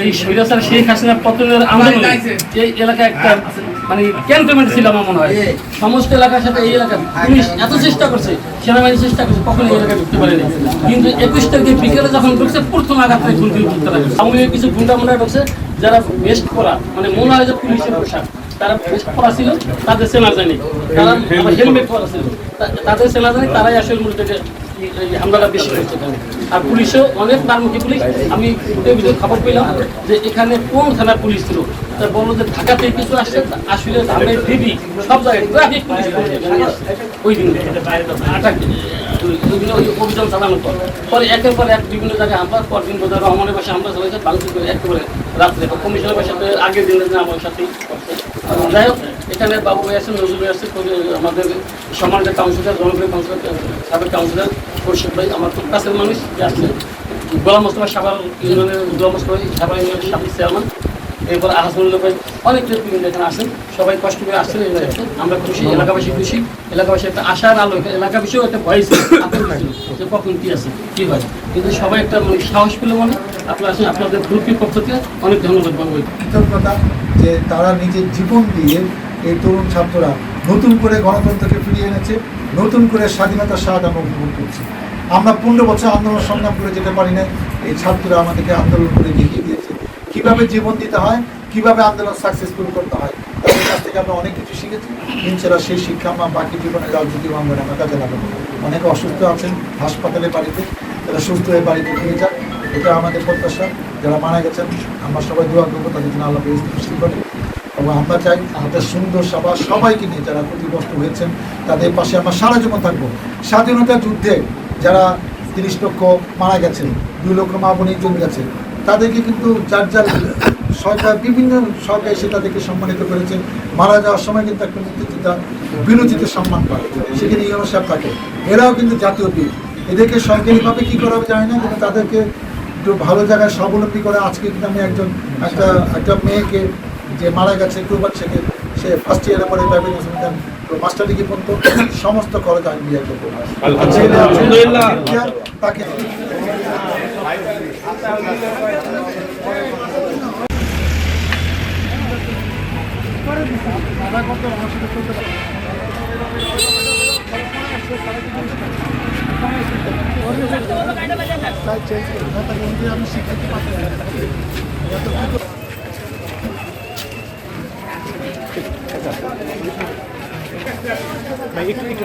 এই স্বৈরাচার শেখ হাসিনা পতনের আন্দোলনে এই এলাকায় একটা মানে ক্যান্টনমেন্ট ছিল আমার মনে হয়? সমস্ত এলাকার সাথে এই এলাকা পুলিশ এত চেষ্টা করছে সেনাবাহিনী চেষ্টা করছে কখনো এই এলাকায় ঢুকতে পারেনি। কিন্তু একুশ তারিখে বিকেলে যখন ঢুকছে প্রথম আঘাত থেকে গুলগুলি করতে লাগে। আওয়ামী লীগের কিছু গুন্ডা মুন্ডা ঢুকছে যারা বেস্ট করা মানে মনে হয় যে পুলিশের পোশাক তারা বেস্ট পরা ছিল তাদের চেনা জানি। তারা হেলমেট পরা ছিল। তাদের চেনা জানি তারাই আসলে মূলত এই হামলাটা বেশি এখানে আর পুলিশও অনেক তারমুখী পুলিশ। আমি খবর পেলাম যে এখানে কোন থানার পুলিশ ছিল? তা বলল যে ঢাকা থেকে কিছু আসছে আসলে ধানের দিদি সব জায়গায় ট্রাফিক পুলিশ ওই দিন ওই অভিযান চালানোর পর। পরে একের পর এক বিভিন্ন জায়গায় আমরা পরদিন রহমানের বাসা আমরা চালাইছে বাংলাদেশ করে একেবারে রাত্রে কমিশনের বাসাতে আগের দিনের দিন আমার সাথেই যাই হোক, এখানে বাবু আছেন নজরুল আছে, আমাদের সমাজের কাউন্সিলর জনপ্রিয় কাউন্সিলর সাবেক কাউন্সিলর খোরশেদ ভাই, আমার খুব কাছের মানুষ, যে আসছে গোলাম মোস্তফা সাবার ইউনিয়নের গোলাম মোস্তফা সাবার ইউনিয়নের সাবেক চেয়ারম্যান। এরপর আহসানুল্লাহ ভাই, অনেক নেতৃবৃন্দ এখানে আসেন সবাই কষ্ট করে আসছেন। আমরা খুশি, এলাকাবাসী খুশি। এলাকাবাসী একটা আশার আলো এলাকাবাসীও একটা ভয় ছিল কখন কি আছে, কি হয়। কিন্তু সবাই একটা মানে সাহস পেল মানে আপনারা আসেন আপনাদের গ্রুপের পক্ষ থেকে অনেক ধন্যবাদ বাবু কৃতজ্ঞতা যে তারা নিজের জীবন দিয়ে এই তরুণ ছাত্ররা নতুন করে গণতন্ত্রকে ফিরিয়ে এনেছে, নতুন করে স্বাধীনতার স্বাদ আমরা উপভোগ করছি। আমরা পনেরো বছর আন্দোলন সংগ্রাম করে যেতে পারি না এই ছাত্ররা আমাদেরকে আন্দোলন করে দেখিয়ে দিয়েছে। কীভাবে জীবন দিতে হয়, কীভাবে আন্দোলন সাকসেসফুল করতে হয়, তাদের কাছ থেকে আমরা অনেক কিছু শিখেছি। ইনশাল্লাহ সেই শিক্ষা আমরা বাকি জীবনে রাজনীতি আমরা আমরা কাজে লাগাবো। অনেকে অসুস্থ আছেন, হাসপাতালে বাড়িতে, তারা সুস্থ হয়ে বাড়িতে ফিরে যান। এটা আমাদের প্রত্যাশা। যারা মারা গেছেন, আমরা সবাই দোয়া করব তাদের জন্য আল্লাহ সৃষ্টি করে এবং আমরা চাই আমাদের সুন্দর সভা সবাইকে নিয়ে যারা ক্ষতিগ্রস্ত হয়েছেন, তাদের পাশে আমরা সারা জীবন থাকব। স্বাধীনতা যুদ্ধে যারা তিরিশ লক্ষ মারা গেছেন, দুই লক্ষ মা বোনের জন্য গেছে তাদেরকে কিন্তু যার যার সরকার, বিভিন্ন সরকার এসে তাদেরকে সম্মানিত করেছেন। মারা যাওয়ার সময় কিন্তু একটা মুক্তিযোদ্ধা বিরোচিত সম্মান পায়। সেখানে ইউনো সাহেব থাকে। এরাও কিন্তু জাতীয় বীর এদেরকে সরকারিভাবে কী করা হবে জানি না, কিন্তু তাদেরকে একটু ভালো জায়গায় স্বাবলম্বী করে। আজকে কিন্তু আমি একজন, একটা একটা মেয়েকে যে মারা গেছে কুরবান থেকে সে ফার্স্ট ইয়ারে পরে প্রাইভেট দেন তো মাস্টার ডিগ্রি পর্যন্ত সমস্ত খরচ আমি বিয়ে করব তাকে আমি শিক্ষার্থী ভাই একটু একটু